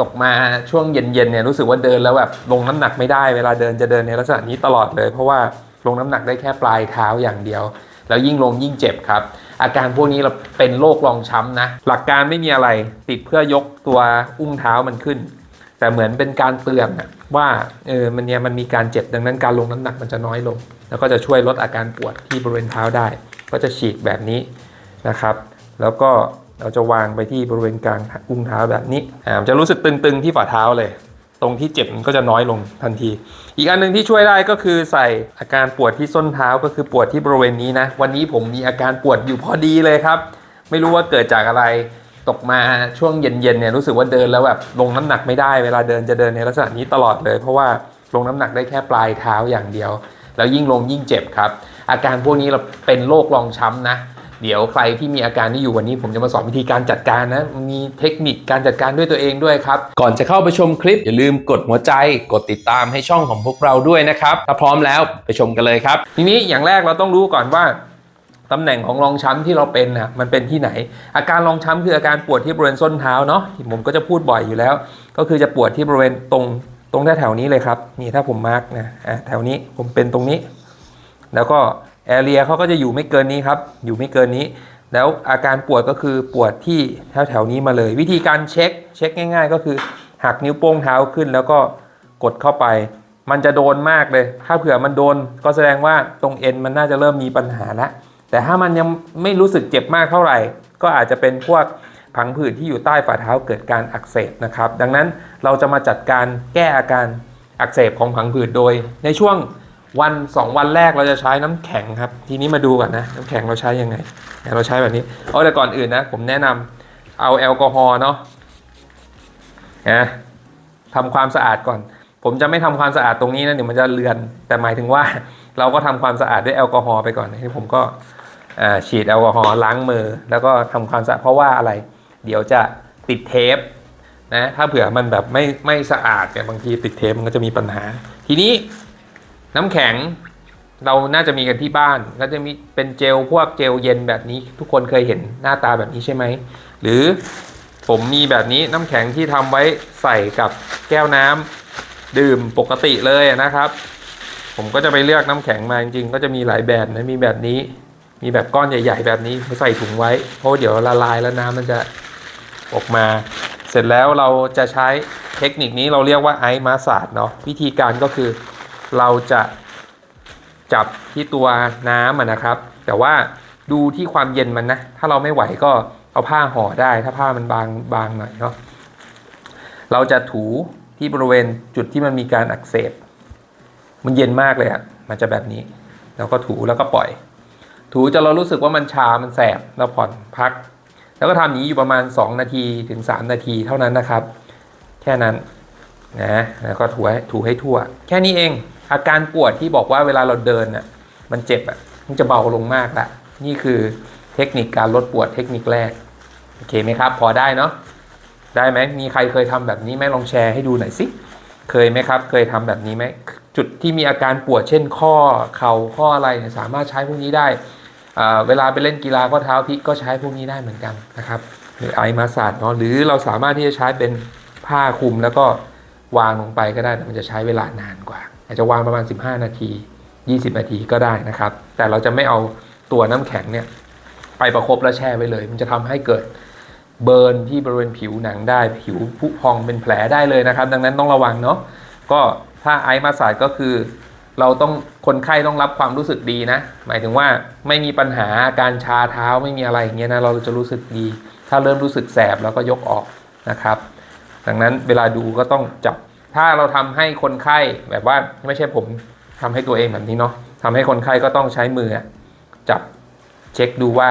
ตกมาช่วงเย็นๆเนี่ยรู้สึกว่าเดินแล้วแบบลงน้ำหนักไม่ได้เวลาเดินจะเดินในลักษณะนี้ตลอดเลย เพราะว่าลงน้ำหนักได้แค่ปลายเท้าอย่างเดียว แล้วยิ่งลงยิ่งเจ็บครับ อาการพวกนี้เราเป็นโรครองช้ำนะ หลักการไม่มีอะไรติดเพื่อยกตัวอุ้งเท้ามันขึ้น แต่เหมือนเป็นการเตือนอะว่าเออมันเนี่ยมันมีการเจ็บดังนั้นการลงน้ำหนักมันจะน้อยลง แล้วก็จะช่วยลดอาการปวดที่บริเวณเท้าได้ ก็จะฉีกแบบนี้นะครับ แล้วก็ เราจะวางไปที่บริเวณกลางอุ้งเท้าแบบนี้อ่าจะรู้สึกตึงๆที่ฝ่าเท้าเลย ตรงที่เจ็บมันก็จะน้อยลงทันที อีกอันหนึ่งที่ช่วยได้ก็คือใส่อาการปวดที่ส้นเท้าก็คือปวดที่บริเวณนี้นะ วันนี้ผมมีอาการปวดอยู่พอดีเลยครับ ไม่รู้ว่าเกิดจากอะไรตกมาช่วงเย็นๆเนี่ยรู้สึกว่าเดินแล้วแบบลงน้ำหนักไม่ได้เวลาเดินจะเดินในลักษณะนี้ตลอดเลย เพราะว่าลงน้ำหนักได้แค่ปลายเท้าอย่างเดียว แล้วยิ่งลงยิ่งเจ็บครับ อาการพวกนี้เราเป็นโรครองช้ำนะ เดี๋ยวใครที่มีอาการนี้อยู่วันนี้ผมจะมาสอนวิธีการจัดการนะ มีเทคนิคการจัดการด้วยตัวเองด้วยครับ ก่อนจะเข้าไปชมคลิป อย่าลืมกดหัวใจ กดติดตามให้ช่องของพวกเราด้วยนะครับ ถ้าพร้อมแล้วไปชมกันเลยครับ ทีนี้อย่างแรกเราต้องรู้ก่อนว่าตำแหน่งของรองช้ำที่เราเป็นน่ะมันเป็นที่ไหน อาการรองช้ำคืออาการปวดที่บริเวณส้นเท้าเนาะที่ผมก็จะพูดบ่อยอยู่แล้ว ก็คือจะปวดที่บริเวณตรงตรงแถวๆนี้เลยครับนี่ถ้าผมมาร์กนะอะแถวนี้ผมเป็นตรงนี้ แล้วก็ แอเรียเขาก็จะอยู่ไม่เกินนี้ครับ อยู่ไม่เกินนี้ แล้วอาการปวดก็คือปวดที่แถวแถวนี้มาเลย วิธีการเช็คเช็คง่าย ๆ ก็คือหักนิ้วโป้งเท้าขึ้นแล้วก็กดเข้าไป มันจะโดนมากเลย ถ้าเผื่อมันโดนก็แสดงว่าตรงเอ็นมันน่าจะเริ่มมีปัญหาแล้วแต่ถ้ามันยังไม่รู้สึกเจ็บมากเท่าไหร่ ก็อาจจะเป็นพวกผังผืดที่อยู่ใต้ฝ่าเท้าเกิดการอักเสบนะครับ ดังนั้นเราจะมาจัดการแก้อาการอักเสบของผังผืดโดย ในช่วง วัน2วันแรกเราจะใช้น้ำแข็งครับ ทีนี้มาดูก่อนนะ น้ำแข็งเราใช้ยังไงเราใช้แบบนี้เอาแต่ก่อนอื่นนะ ผมแนะนำเอาแอลกอฮอล์เนาะนะทำความสะอาดก่อน ผมจะไม่ทำความสะอาดตรงนี้นะเดี๋ยวมันจะเลือน แต่หมายถึงว่า เราก็ทำความสะอาดด้วยแอลกอฮอล์ไปก่อนที่ผมก็ฉีดแอลกอฮอล์ล้างมือ แล้วก็ทำความสะอาดเพราะว่าอะไร เดี๋ยวจะติดเทปนะถ้าเผื่อมันแบบไม่ไม่สะอาดเนี่ยบางทีติดเทปมันก็จะมีปัญหา ทีนี้ น้ำแข็งเราน่าจะมีกันที่บ้านก็จะมีเป็นเจลพวกเจลเย็นแบบนี้ ทุกคนเคยเห็นหน้าตาแบบนี้ใช่ไหม หรือผมมีแบบนี้น้ำแข็งที่ทำไว้ใส่กับแก้วน้ำดื่มปกติเลยนะครับ ผมก็จะไปเลือกน้ำแข็งมาจริงๆ ก็จะมีหลายแบบนะมีแบบนี้ มีแบบก้อนใหญ่ๆ แบบนี้ใส่ถุงไว้เพราะเดี๋ยวละลายแล้วน้ำมันจะออกมา เสร็จแล้วเราจะใช้เทคนิคนี้เราเรียกว่าไอซ์มาสาดเนาะวิธีการก็คือ เราจะจับที่ตัวน้ำนะครับ แต่ว่าดูที่ความเย็นมันนะ ถ้าเราไม่ไหวก็เอาผ้าห่อได้ ถ้าผ้ามันบางบางหน่อยเนาะเราจะถูที่บริเวณจุดที่มันมีการอักเสบ มันเย็นมากเลยอะมันจะแบบนี้ แล้วก็ถูแล้วก็ปล่อย ถูจนเรารู้สึกว่ามันชา มันแสบเราผ่อนพัก แล้วก็ทำอย่างนี้อยู่ประมาณ 2 นาทีถึง 3 นาทีเท่านั้นนะครับ แค่นั้นนะแล้วก็ถูให้ถูให้ทั่ว แค่นี้เอง อาการปวดที่บอกว่าเวลาเราเดินน่ะมันเจ็บอะมันจะเบาลงมากละนี่คือเทคนิคการลดปวดเทคนิคแรกโอเคไหมครับ พอได้เนาะได้ไหมมีใครเคยทำแบบนี้ไหมลองแชร์ให้ดูหน่อยสิเคยไหมครับ เคยทำแบบนี้ไหมจุดที่มีอาการปวดเช่นข้อเข่าข้ออะไรเนี่ยสามารถใช้พวกนี้ได้เวลาไปเล่นกีฬาข้อเท้าพลิกก็ใช้พวกนี้ได้เหมือนกันนะครับหรือไอมาสาดเนาะหรือเราสามารถที่จะใช้เป็นผ้าคลุมแล้วก็วางลงไปก็ได้แต่มันจะใช้เวลานานกว่า อาจจะวางประมาณ 15 นาที 20 นาทีก็ได้นะครับ แต่เราจะไม่เอาตัวน้ำแข็งเนี่ยไปประคบแล้วแช่ไว้เลย มันจะทำให้เกิดเบิร์นที่บริเวณผิวหนังได้ผิวผุพองเป็นแผลได้เลยนะครับ ดังนั้นต้องระวังเนาะก็ถ้าไอซ์มาสาดก็คือ เราต้องคนไข้ต้องรับความรู้สึกดีนะ หมายถึงว่าไม่มีปัญหาอาการชาเท้าไม่มีอะไรอย่างเงี้ยนะเราจะรู้สึกดี ถ้าเริ่มรู้สึกแสบเราก็ยกออกนะครับ ดังนั้นเวลาดูก็ต้องจับ ถ้าเราทำให้คนไข้แบบว่าไม่ใช่ผมทำให้ตัวเองแบบนี้เนาะทำให้คนไข้ก็ต้องใช้มือจับเช็คดูว่า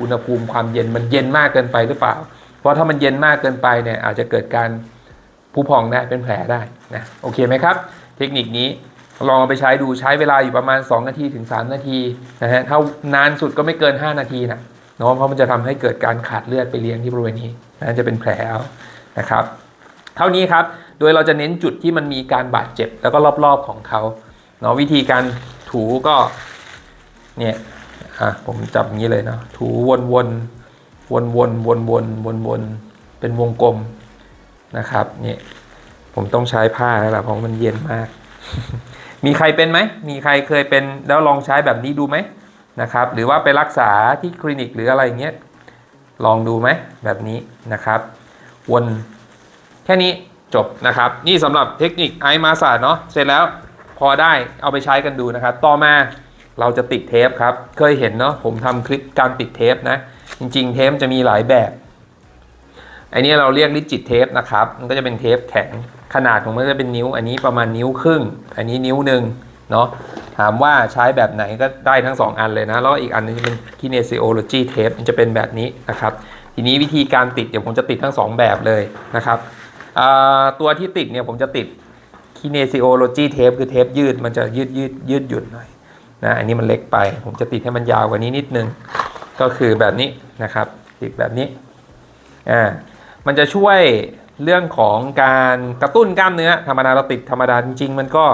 อุณหภูมิความเย็นมันเย็นมากเกินไปหรือเปล่า เพราะถ้ามันเย็นมากเกินไปเนี่ยอาจจะเกิดการผุพองได้เป็นแผลได้นะโอเคไหมครับ เทคนิคนี้ลองเอาไปใช้ดูใช้เวลาอยู่ประมาณ 2 นาทีถึง 3 นาทีนะฮะถ้านานสุดก็ไม่เกิน 5 นาทีนะเนาะเพราะมันจะทำให้เกิดการขาดเลือดไปเลี้ยงที่บริเวณนี้นะจะเป็นแผลเอานะครับ เท่านี้ครับ โดยเราจะเน้นจุดที่มันมีการบาดเจ็บแล้วก็รอบๆของเขาเนาะวิธีการถูก็เนี่ยอะผมจับงนี้เลยเนาะถูวนๆวนๆวนๆวนๆวนๆเป็นวงกลมนะครับเนี่ยผมต้องใช้ผ้าแล้วล่ะเพราะมันเย็นมาก มีใครเป็นไหม มีใครเคยเป็นแล้วลองใช้แบบนี้ดูไหมนะครับ หรือว่าไปรักษาที่คลินิกหรืออะไรเงี้ยลองดูไหมแบบนี้นะครับ วนแค่นี้ จบนะครับ นี่สำหรับเทคนิคไอมาสาดเนาะเสร็จแล้วพอได้เอาไปใช้กันดูนะครับ ต่อมาเราจะติดเทปครับ เคยเห็นเนาะผมทำคลิปการติดเทปนะ จริง ๆ เทปจะมีหลายแบบอันนี้เราเรียกลิจิตเทปนะครับ มันก็จะเป็นเทปแข็งขนาดของมันจะเป็นนิ้ว อันนี้ประมาณนิ้วครึ่ง อันนี้นิ้วหนึ่งเนาะถามว่าใช้แบบไหนก็ได้ทั้ง 2 อันเลยนะ แล้วอีกอันนึงจะเป็น kinesiology tape มันจะเป็นแบบนี้นะครับ ทีนี้วิธีการติดเดี๋ยวผมจะติดทั้ง 2 แบบเลยนะครับ ตัวที่ติดเนี่ยผมจะติด kinesiology tape คือเทปยืดมันจะยืดยืดยืดหยุ่นหน่อยนะอันนี้มันเล็กไป ผมจะติดให้มันยาวกว่านี้นิดนึง ก็คือแบบนี้นะครับติดแบบนี้อ่ามันจะช่วยเรื่องของการกระตุ้นกล้ามเนื้อธรรมดาเราติดธรรมดาจริงๆ มันก็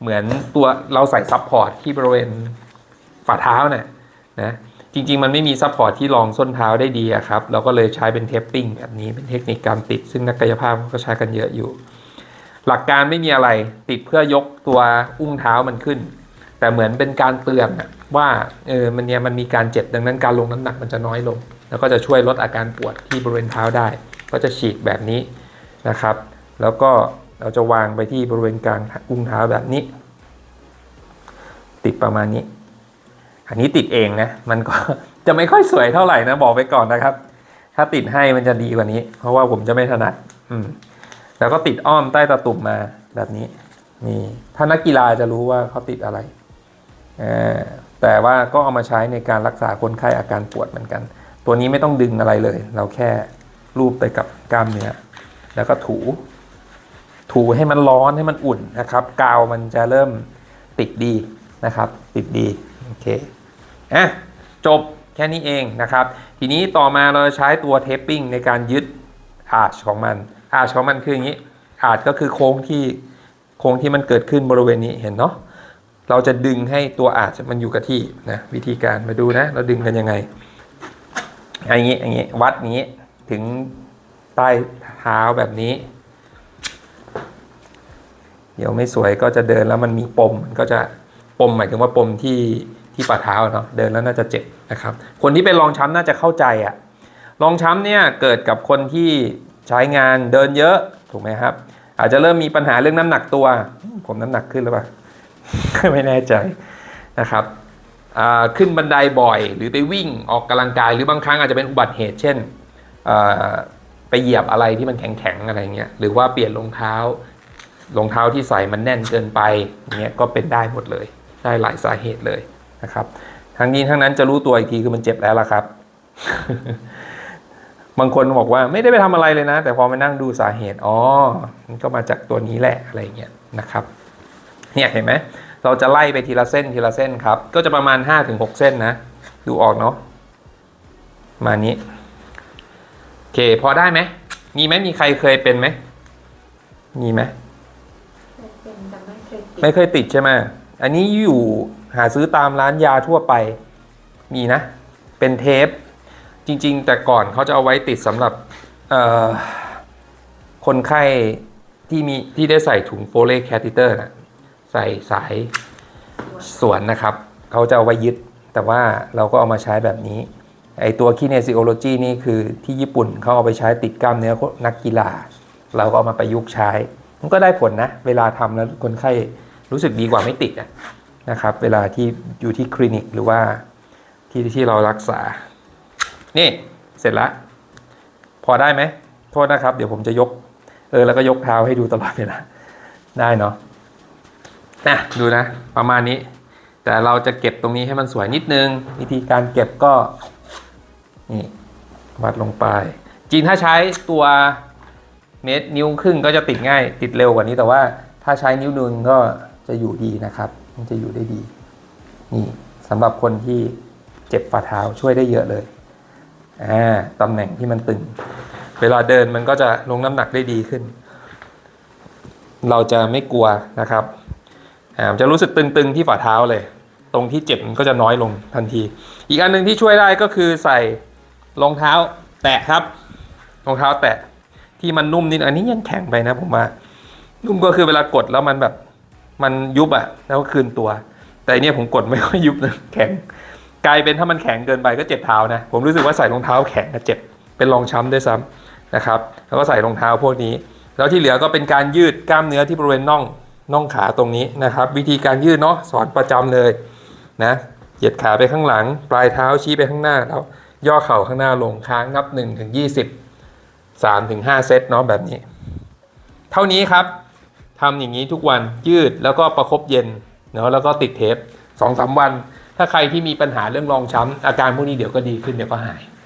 เหมือนตัวเราใส่ซับพอร์ตที่บริเวณฝ่าเท้าเนี่ยนะ จริง ๆ มันไม่มีซับพอร์ตที่รองส้นเท้าได้ดีครับ เราก็เลยใช้เป็นเทปปิ้งแบบนี้เป็นเทคนิคการติด ซึ่งนักกายภาพก็ใช้กันเยอะอยู่ หลักการไม่มีอะไรติดเพื่อยกตัวอุ้งเท้ามันขึ้น แต่เหมือนเป็นการเตือนว่าเออมันเนี่ยมันมีการเจ็บดังนั้นการลงน้ำหนักมันจะน้อยลง แล้วก็จะช่วยลดอาการปวดที่บริเวณเท้าได้ ก็จะฉีกแบบนี้นะครับ แล้วก็เราจะวางไปที่บริเวณกลางอุ้งเท้าแบบนี้ ติดประมาณนี้ อันนี้ติดเองนะ มันก็จะไม่ค่อยสวยเท่าไหร่นะ บอกไปก่อนนะครับ ถ้าติดให้มันจะดีกว่านี้ เพราะว่าผมจะไม่ถนัดอืม แล้วก็ติดอ้อมใต้ตาตุ่มมาแบบนี้ นี่ถ้านักกีฬาจะรู้ว่าเขาติดอะไรอแต่ว่าก็เอามาใช้ในการรักษาคนไข้อาการปวดเหมือนกัน ตัวนี้ไม่ต้องดึงอะไรเลย เราแค่รูปไปกับกล้ามเนื้อแล้วก็ถู ถูให้มันร้อนให้มันอุ่นนะครับ กาวมันจะเริ่มติดดีนะครับ ติดดี โอเค อะจบแค่นี้เองนะครับ ทีนี้ต่อมาเราใช้ตัวเทปปิ้งในการยึดอาร์ชของมัน อาร์ชของมันคืออย่างนี้ อาร์ชก็คือโค้งที่โค้งที่มันเกิดขึ้นบริเวณนี้เห็นเนาะเราจะดึงให้ตัวอาร์ชมันอยู่กับที่นะวิธีการมาดูนะ เราดึงกันยังไงอย่างนี้อย่างนี้วัดนี้ถึงใต้เท้าแบบนี้ เดี๋ยวไม่สวยก็จะเดินแล้วมันมีปมมันก็จะปมหมายถึงว่าปมที่ ที่ฝ่าเท้าเนาะเดินแล้วน่าจะเจ็บนะครับ คนที่เป็นรองช้ำน่าจะเข้าใจอะรองช้ำเนี่ยเกิดกับคนที่ใช้งานเดินเยอะถูกไหมครับ อาจจะเริ่มมีปัญหาเรื่องน้ำหนักตัว ผมน้ำหนักขึ้นหรือเปล่าไม่แน่ใจนะครับขึ้นบันไดบ่อย หรือไปวิ่งออกกำลังกาย หรือบางครั้งอาจจะเป็นอุบัติเหตุ เช่นไปเหยียบอะไรที่มันแข็งๆอะไรเงี้ยหรือว่าเปลี่ยนรองเท้ารองเท้าที่ใส่มันแน่นเกินไปเงี้ยก็เป็นได้หมดเลย ได้หลายสาเหตุเลย นะครับทั้งนี้ทั้งนั้นจะรู้ตัวอีกทีคือมันเจ็บแล้วล่ะครับ บางคนบอกว่าไม่ได้ไปทำอะไรเลยนะ แต่พอมานั่งดูสาเหตุอ๋อมันก็มาจากตัวนี้แหละอะไรเงี้ยนะครับ เนี่ยเห็นไหมเราจะไล่ไปทีละเส้นทีละเส้นครับ ก็จะประมาณ 5-6 เส้นนะ ดูออกเนาะมานี้โอเคพอได้ไหมมีไหมมีใครเคยเป็นไหมมีไหมเคยเป็นแต่ไม่เคยติดไม่เคยติดใช่ไหมอันนี้อยู่ หาซื้อตามร้านยาทั่วไปมีนะ เป็นเทป จริง ๆ แต่ก่อนเขาจะเอาไว้ติดสำหรับคนไข้ที่มีที่ได้ใส่ถุงโฟเลแคติเตอร์นะใส่สายสวนนะครับ เขาจะเอาไว้ยึด แต่ว่าเราก็เอามาใช้แบบนี้ ไอตัวคีเนซิโอโลจีนี่คือที่ญี่ปุ่นเขาเอาไปใช้ติดกล้ามเนื้อนักกีฬา เราก็เอามาประยุกต์ใช้ มันก็ได้ผลนะ เวลาทำแล้วคนไข้รู้สึกดีกว่าไม่ติดอะ นะครับ เวลาที่อยู่ที่คลินิกหรือว่าที่ที่เรารักษา นี่เสร็จล้วพอได้ไหมโทษนะครับ เดี๋ยวผมจะยก เออแล้วก็ยกเท้าให้ดูตลอดเวลาได้เนาะนะดูนะ ประมาณนี้ แต่เราจะเก็บตรงนี้ให้มันสวยนิดนึง วิธีการเก็บก็นี่วัดลงไป จริงถ้าใช้ตัวเมตรนิ้วครึ่งก็จะติดง่ายติดเร็วกว่านี้แต่ว่าถ้าใช้นิ้วนึงก็จะอยู่ดีนะครับ มันจะอยู่ได้ดี นี่สำหรับคนที่เจ็บฝ่าเท้าช่วยได้เยอะเลยอ่าตำแหน่งที่มันตึง เวลาเดินมันก็จะลงน้ำหนักได้ดีขึ้น เราจะไม่กลัวนะครับอ่าจะรู้สึกตึงๆที่ฝ่าเท้าเลย ตรงที่เจ็บมันก็จะน้อยลงทันที อีกอันหนึ่งที่ช่วยได้ก็คือใส่รองเท้าแตะครับรองเท้าแตะที่มันนุ่มนิดอันนี้ยังแข็งไปนะผมว่านุ่มก็คือเวลากดแล้วมันแบบ มันยุบอะแล้วก็คืนตัว แต่อันเนี้ยผมกดไม่ค่อยยุบนะแข็ง กลายเป็นถ้ามันแข็งเกินไปก็เจ็บเท้านะ ผมรู้สึกว่าใส่รองเท้าแข็งอะเจ็บ เป็นรองช้ำด้วยซ้ำนะครับ แล้วก็ใส่รองเท้าพวกนี้ แล้วที่เหลือก็เป็นการยืดกล้ามเนื้อที่บริเวณน่องน่องขาตรงนี้นะครับ วิธีการยืดเนาะสอนประจำเลยนะเหยียดขาไปข้างหลัง ปลายเท้าชี้ไปข้างหน้าแล้วย่อเข่าข้างหน้าลงค้างนับ1ถึง20 3ถึง5เซตเนาะแบบนี้ เท่านี้ครับ ทำอย่างนี้ทุกวันยืดแล้วก็ประคบเย็นเนาะแล้วก็ติดเทปสองสามวัน ถ้าใครที่มีปัญหาเรื่องรองช้ำอาการพวกนี้เดี๋ยวก็ดีขึ้นเดี๋ยวก็หาย